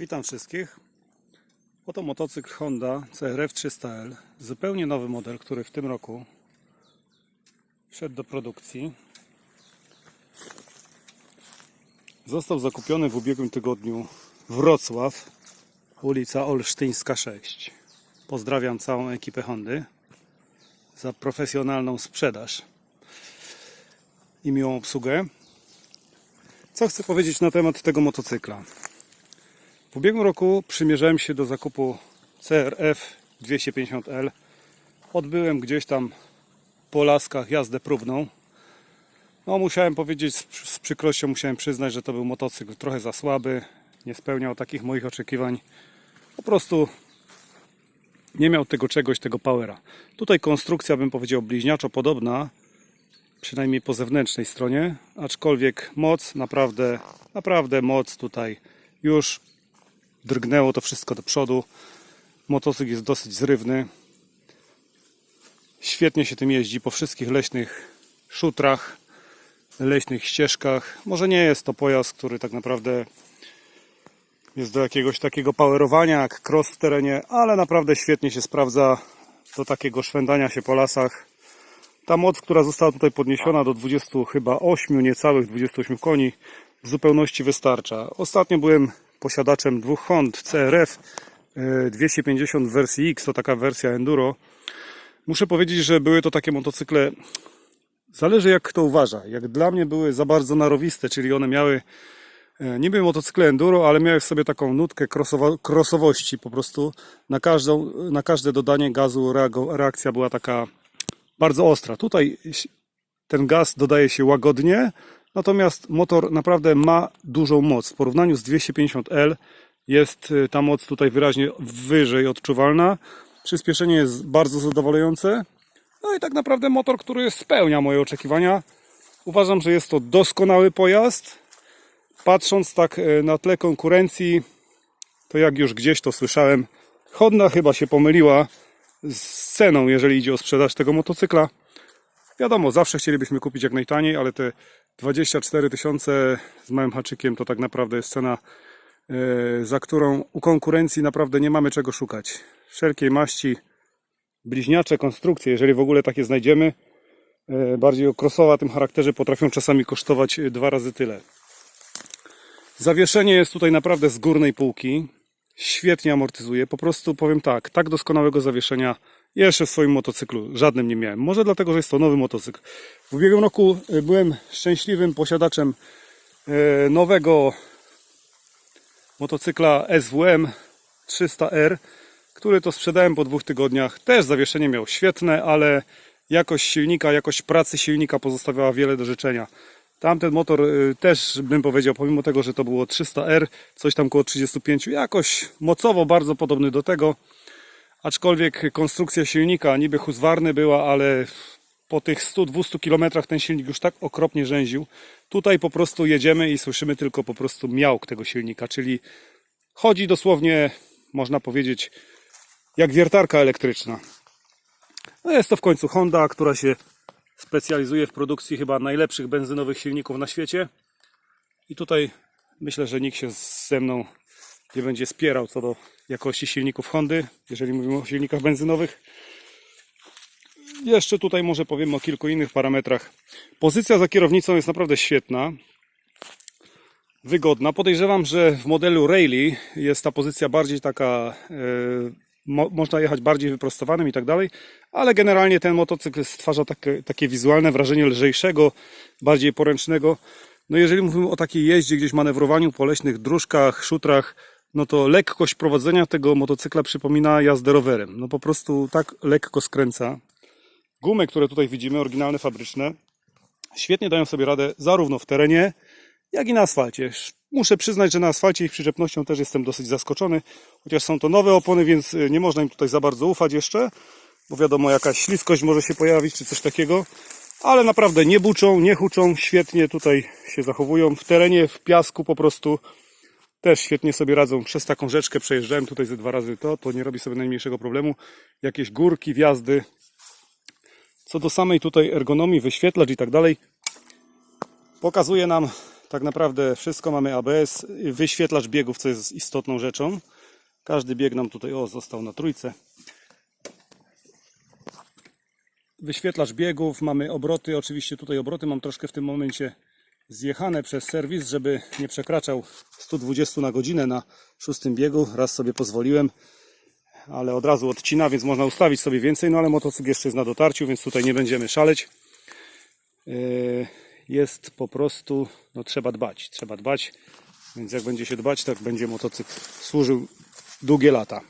Witam wszystkich. Oto motocykl Honda CRF 300L. Zupełnie nowy model, który w tym roku wszedł do produkcji. Został zakupiony w ubiegłym tygodniu Wrocław, ulica Olsztyńska 6. Pozdrawiam całą ekipę Hondy za profesjonalną sprzedaż i miłą obsługę. Co chcę powiedzieć na temat tego motocykla? W ubiegłym roku przymierzałem się do zakupu CRF 250L. Odbyłem gdzieś tam po laskach jazdę próbną. No musiałem powiedzieć, z, przykrością musiałem przyznać, że to był motocykl trochę za słaby, nie spełniał takich moich oczekiwań. Po prostu nie miał tego czegoś, tego powera. Tutaj konstrukcja, bym powiedział, bliźniaczo podobna, przynajmniej po zewnętrznej stronie, aczkolwiek moc, naprawdę, naprawdę moc tutaj już drgnęło to wszystko do przodu. Motocykl jest dosyć zrywny. Świetnie się tym jeździ po wszystkich leśnych szutrach, leśnych ścieżkach. Może nie jest to pojazd, który tak naprawdę jest do jakiegoś takiego powerowania jak cross w terenie, ale naprawdę świetnie się sprawdza do takiego szwendania się po lasach. Ta moc, która została tutaj podniesiona do 20 chyba 8, niecałych 28 koni, w zupełności wystarcza. Ostatnio byłem posiadaczem dwóch Hond CRF e, 250 w wersji X, to taka wersja enduro. Muszę powiedzieć, że były to takie motocykle, zależy jak kto uważa. Jak dla mnie były za bardzo narowiste, czyli one miały e, niby motocykle enduro, ale miały w sobie taką nutkę crossowości po prostu. Na, każdą, na każde dodanie gazu reakcja była taka bardzo ostra. Tutaj ten gaz dodaje się łagodnie, natomiast motor naprawdę ma dużą moc. W porównaniu z 250L jest y, ta moc tutaj wyraźnie wyżej odczuwalna. Przyspieszenie jest bardzo zadowalające. No i tak naprawdę motor, który spełnia moje oczekiwania. Uważam, że jest to doskonały pojazd. Patrząc tak y, na tle konkurencji, to jak już gdzieś to słyszałem, Honda chyba się pomyliła z ceną, jeżeli idzie o sprzedaż tego motocykla. Wiadomo, zawsze chcielibyśmy kupić jak najtaniej, ale te 24 tysiące z małym haczykiem to tak naprawdę jest cena, e, za którą u konkurencji naprawdę nie mamy czego szukać. Wszelkiej maści, bliźniacze konstrukcje, jeżeli w ogóle takie znajdziemy, e, bardziej o crossowa tym charakterze potrafią czasami kosztować e, dwa razy tyle. Zawieszenie jest tutaj naprawdę z górnej półki. Świetnie amortyzuje. Po prostu powiem tak, tak doskonałego zawieszenia jeszcze w swoim motocyklu żadnym nie miałem. Może dlatego, że jest to nowy motocykl. W ubiegłym roku e, byłem szczęśliwym posiadaczem e, nowego motocykla SWM 300R, który to sprzedałem po dwóch tygodniach. Też zawieszenie miał świetne, ale jakość silnika, jakość pracy silnika pozostawiała wiele do życzenia. Tamten motor y, też bym powiedział, pomimo tego, że to było 300R, coś tam koło 35, jakoś mocowo bardzo podobny do tego. Aczkolwiek konstrukcja silnika niby huswarny była, ale po tych 100-200 km ten silnik już tak okropnie rzęził. Tutaj po prostu jedziemy i słyszymy tylko po prostu miałk tego silnika, czyli chodzi dosłownie, można powiedzieć, jak wiertarka elektryczna. No jest to w końcu Honda, która się specjalizuje w produkcji chyba najlepszych benzynowych silników na świecie. I tutaj myślę, że nikt się ze mną nie będzie spierał co do jakości silników Hondy, jeżeli mówimy o silnikach benzynowych. Jeszcze tutaj może powiemy o kilku innych parametrach. Pozycja za kierownicą jest naprawdę świetna. Wygodna. Podejrzewam, że w modelu Rayleigh jest ta pozycja bardziej taka, e, mo, można jechać bardziej wyprostowanym i tak dalej, ale generalnie ten motocykl stwarza takie, takie wizualne wrażenie lżejszego, bardziej poręcznego. No jeżeli mówimy o takiej jeździe, gdzieś manewrowaniu po leśnych dróżkach, szutrach, no to lekkość prowadzenia tego motocykla przypomina jazdę rowerem. No po prostu tak lekko skręca. Gumy, które tutaj widzimy, oryginalne, fabryczne, świetnie dają sobie radę zarówno w terenie, jak i na asfalcie. Muszę przyznać, że na asfalcie ich przyczepnością też jestem dosyć zaskoczony, chociaż są to nowe opony, więc y, nie można im tutaj za bardzo ufać jeszcze, bo wiadomo, jakaś śliskość może się pojawić, czy coś takiego, ale naprawdę nie buczą, nie huczą, świetnie tutaj się zachowują. W terenie, w piasku po prostu też świetnie sobie radzą. Przez taką rzeczkę przejeżdżałem tutaj ze dwa razy to, to nie robi sobie najmniejszego problemu. Jakieś górki, wjazdy. Co do samej tutaj ergonomii, wyświetlacz i tak dalej, pokazuje nam Tak naprawdę wszystko mamy ABS, wyświetlacz biegów, co jest istotną rzeczą. Każdy bieg nam tutaj, o, został na trójce. Wyświetlacz biegów, mamy obroty, oczywiście tutaj obroty mam troszkę w tym momencie zjechane przez serwis, żeby nie przekraczał 120 na godzinę na szóstym biegu. Raz sobie pozwoliłem, ale od razu odcina, więc można ustawić sobie więcej, no ale motocykl jeszcze jest na dotarciu, więc tutaj nie będziemy szaleć. Yy, Jest po prostu, no trzeba dbać, trzeba dbać, więc jak będzie się dbać, tak będzie motocykl służył długie lata.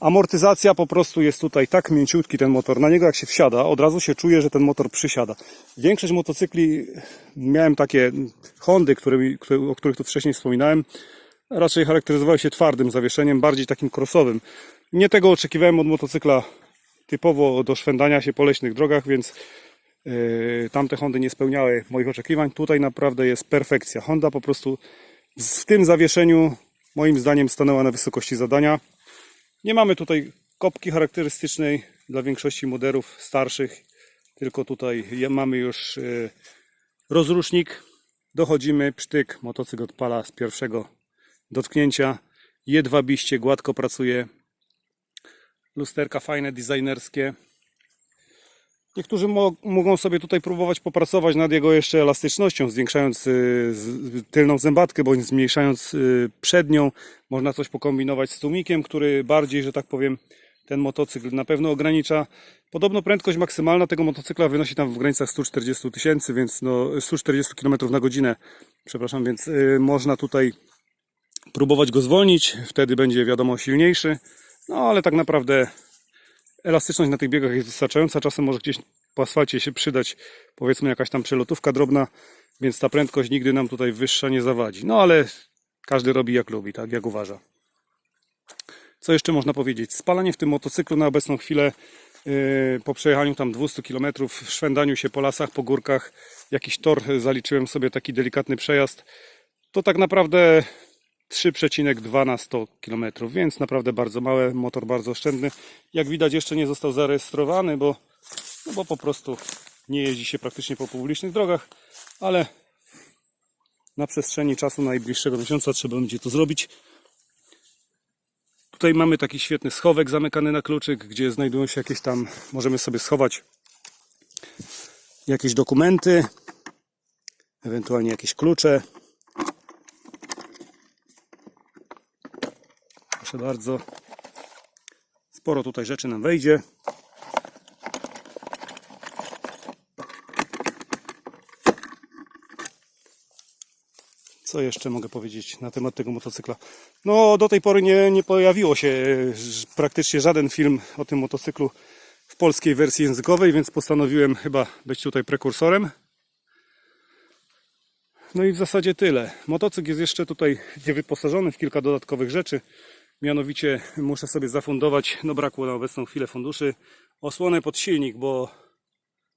Amortyzacja po prostu jest tutaj tak mięciutki ten motor. Na niego jak się wsiada, od razu się czuje, że ten motor przysiada. Większość motocykli, miałem takie Hondy, o których tu wcześniej wspominałem, raczej charakteryzowały się twardym zawieszeniem, bardziej takim crossowym. Nie tego oczekiwałem od motocykla typowo do szwendania się po leśnych drogach, więc yy, tamte Hondy nie spełniały moich oczekiwań. Tutaj naprawdę jest perfekcja. Honda po prostu w tym zawieszeniu moim zdaniem stanęła na wysokości zadania. Nie mamy tutaj kopki charakterystycznej dla większości modelów starszych, tylko tutaj mamy już y, rozrusznik. Dochodzimy, psztyk, motocykl odpala z pierwszego dotknięcia. Jedwabiście, gładko pracuje. Lusterka fajne, designerskie. Niektórzy mo- mogą sobie tutaj próbować popracować nad jego jeszcze elastycznością, zwiększając y, tylną zębatkę bądź zmniejszając y, przednią. Można coś pokombinować z tłumikiem, który bardziej, że tak powiem, ten motocykl na pewno ogranicza. Podobno prędkość maksymalna tego motocykla wynosi tam w granicach 140 tysięcy, więc no 140 km na godzinę, przepraszam, więc y, można tutaj próbować go zwolnić, wtedy będzie wiadomo silniejszy. No ale tak naprawdę elastyczność na tych biegach jest wystarczająca. Czasem może gdzieś po asfalcie się przydać, powiedzmy, jakaś tam przelotówka drobna, więc ta prędkość nigdy nam tutaj wyższa nie zawadzi. No ale każdy robi jak lubi, tak jak uważa. Co jeszcze można powiedzieć? Spalanie w tym motocyklu na obecną chwilę yy, po przejechaniu tam 200 km, szwendaniu się po lasach, po górkach, jakiś tor yy, zaliczyłem sobie taki delikatny przejazd, to tak naprawdę 3,2 na 100 km, więc naprawdę bardzo małe, motor bardzo oszczędny. Jak widać jeszcze nie został zarejestrowany, bo, no bo po prostu nie jeździ się praktycznie po publicznych drogach, ale na przestrzeni czasu najbliższego miesiąca trzeba będzie to zrobić. Tutaj mamy taki świetny schowek zamykany na kluczyk, gdzie znajdują się jakieś tam, możemy sobie schować jakieś dokumenty, ewentualnie jakieś klucze. Proszę bardzo. Sporo tutaj rzeczy nam wejdzie. Co jeszcze mogę powiedzieć na temat tego motocykla? No, do tej pory nie, nie pojawiło się e, praktycznie żaden film o tym motocyklu w polskiej wersji językowej, więc postanowiłem chyba być tutaj prekursorem. No i w zasadzie tyle. Motocykl jest jeszcze tutaj wyposażony w kilka dodatkowych rzeczy. Mianowicie muszę sobie zafundować, no brakło na obecną chwilę funduszy, osłonę pod silnik, bo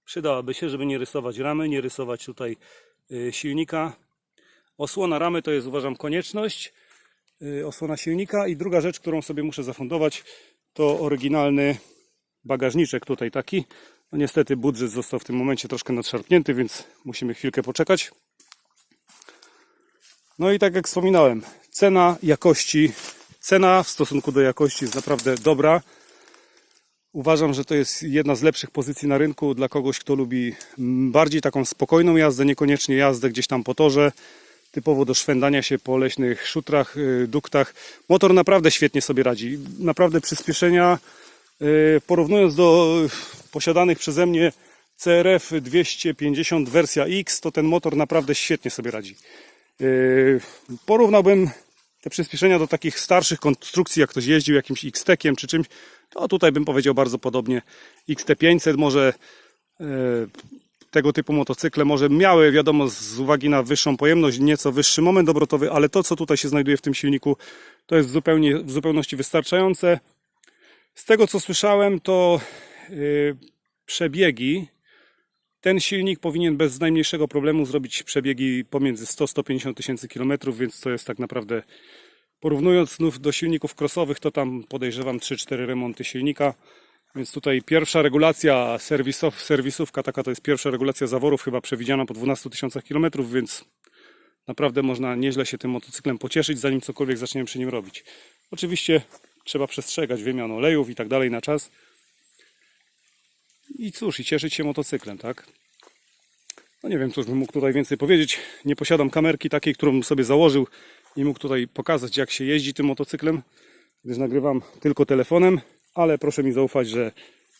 przydałaby się, żeby nie rysować ramy, nie rysować tutaj y, silnika. Osłona ramy to jest uważam konieczność. y, Osłona silnika i druga rzecz, którą sobie muszę zafundować to oryginalny bagażniczek tutaj taki. No niestety budżet został w tym momencie troszkę nadszarpnięty, więc musimy chwilkę poczekać. No i tak jak wspominałem, cena jakości, cena w stosunku do jakości jest naprawdę dobra. Uważam, że to jest jedna z lepszych pozycji na rynku dla kogoś, kto lubi bardziej taką spokojną jazdę, niekoniecznie jazdę gdzieś tam po torze, typowo do szwendania się po leśnych szutrach, y, duktach. Motor naprawdę świetnie sobie radzi. Naprawdę przyspieszenia, y, porównując do y, posiadanych przeze mnie CRF 250 wersja X, to ten motor naprawdę świetnie sobie radzi. Yy, Porównałbym te przyspieszenia do takich starszych konstrukcji, jak ktoś jeździł jakimś X-Tekiem czy czymś, to tutaj bym powiedział bardzo podobnie. XT500 może yy, tego typu motocykle może miały, wiadomo, z uwagi na wyższą pojemność, nieco wyższy moment obrotowy, ale to, co tutaj się znajduje w tym silniku, to jest zupełnie, w zupełności wystarczające. Z tego, co słyszałem, to yy, przebiegi ten silnik powinien bez najmniejszego problemu zrobić przebiegi pomiędzy 100-150 tysięcy kilometrów, więc to jest tak naprawdę, porównując znów do silników crossowych, to tam podejrzewam 3-4 remonty silnika. Więc tutaj pierwsza regulacja serwisow, serwisówka, taka to jest pierwsza regulacja zaworów, chyba przewidziana po 12 tysiącach kilometrów, więc naprawdę można nieźle się tym motocyklem pocieszyć, zanim cokolwiek zaczniemy przy nim robić. Oczywiście trzeba przestrzegać wymian olejów i tak dalej na czas. I cóż, i cieszyć się motocyklem, tak? No nie wiem, cóż bym mógł tutaj więcej powiedzieć. Nie posiadam kamerki takiej, którą sobie założył i mógł tutaj pokazać, jak się jeździ tym motocyklem, gdyż nagrywam tylko telefonem, ale proszę mi zaufać, że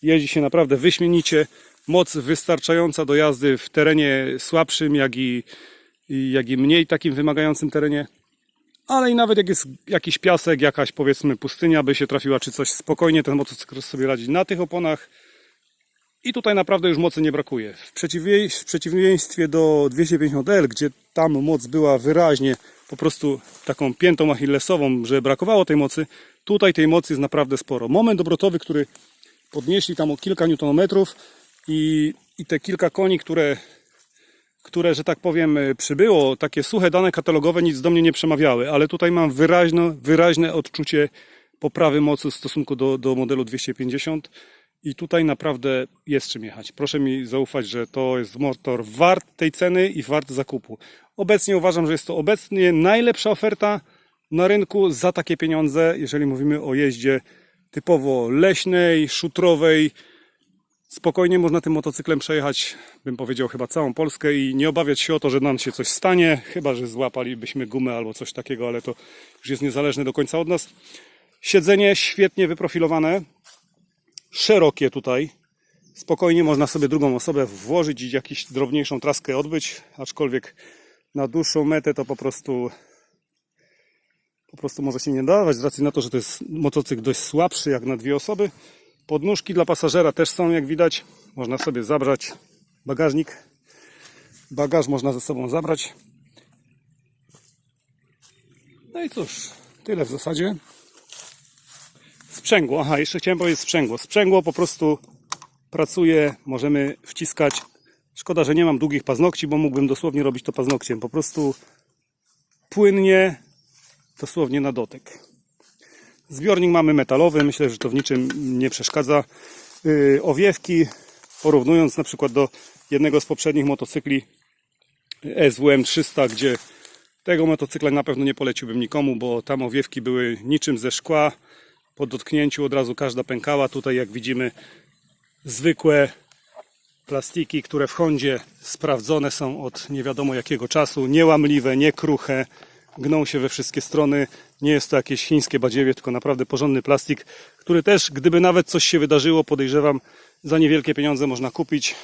jeździ się naprawdę wyśmienicie. Moc wystarczająca do jazdy w terenie słabszym, jak i, jak i mniej takim wymagającym terenie. Ale i nawet jak jest jakiś piasek, jakaś powiedzmy pustynia by się trafiła, czy coś spokojnie ten motocykl sobie radzi na tych oponach. I tutaj naprawdę już mocy nie brakuje. W przeciwie- w przeciwieństwie do 250L, gdzie tam moc była wyraźnie po prostu taką piętą achillesową, że brakowało tej mocy, tutaj tej mocy jest naprawdę sporo. Moment obrotowy, który podnieśli tam o kilka newtonometrów i, i te kilka koni, które, które, że tak powiem, y, przybyło, takie suche dane katalogowe nic do mnie nie przemawiały, ale tutaj mam wyraźne, wyraźne odczucie poprawy mocy w stosunku do, do modelu 250 i tutaj naprawdę jest czym jechać. Proszę mi zaufać, że to jest motor wart tej ceny i wart zakupu. Obecnie uważam, że jest to obecnie najlepsza oferta na rynku za takie pieniądze, jeżeli mówimy o jeździe typowo leśnej, szutrowej. Spokojnie można tym motocyklem przejechać, bym powiedział, chyba całą Polskę i nie obawiać się o to, że nam się coś stanie, chyba że złapalibyśmy gumę albo coś takiego, ale to już jest niezależne do końca od nas. Siedzenie świetnie wyprofilowane, szerokie tutaj. Spokojnie można sobie drugą osobę włożyć i jakąś drobniejszą traskę odbyć, aczkolwiek na dłuższą metę to po prostu po prostu może się nie dawać z racji na to, że to jest motocykl dość słabszy jak na dwie osoby. Podnóżki dla pasażera też są jak widać. Można sobie zabrać bagażnik. Bagaż można ze sobą zabrać. No i cóż, tyle w zasadzie. Sprzęgło, aha, jeszcze chciałem powiedzieć sprzęgło. Sprzęgło po prostu pracuje, możemy wciskać. Szkoda, że nie mam długich paznokci, bo mógłbym dosłownie robić to paznokciem. Po prostu płynnie, dosłownie na dotyk. Zbiornik mamy metalowy, myślę, że to w niczym nie przeszkadza. Yy, owiewki, porównując na przykład do jednego z poprzednich motocykli SWM 300, gdzie tego motocykla na pewno nie poleciłbym nikomu, bo tam owiewki były niczym ze szkła. Po dotknięciu od razu każda pękała. Tutaj jak widzimy zwykłe plastiki, które w Hondzie sprawdzone są od nie wiadomo jakiego czasu, niełamliwe, nie kruche, gną się we wszystkie strony. Nie jest to jakieś chińskie badziewie, tylko naprawdę porządny plastik, który też, gdyby nawet coś się wydarzyło, podejrzewam, za niewielkie pieniądze można kupić.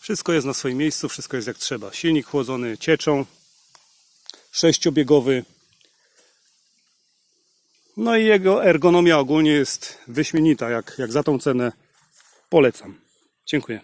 Wszystko jest na swoim miejscu, wszystko jest jak trzeba. Silnik chłodzony cieczą, sześciobiegowy. No i jego ergonomia ogólnie jest wyśmienita, jak, jak za tą cenę polecam. Dziękuję.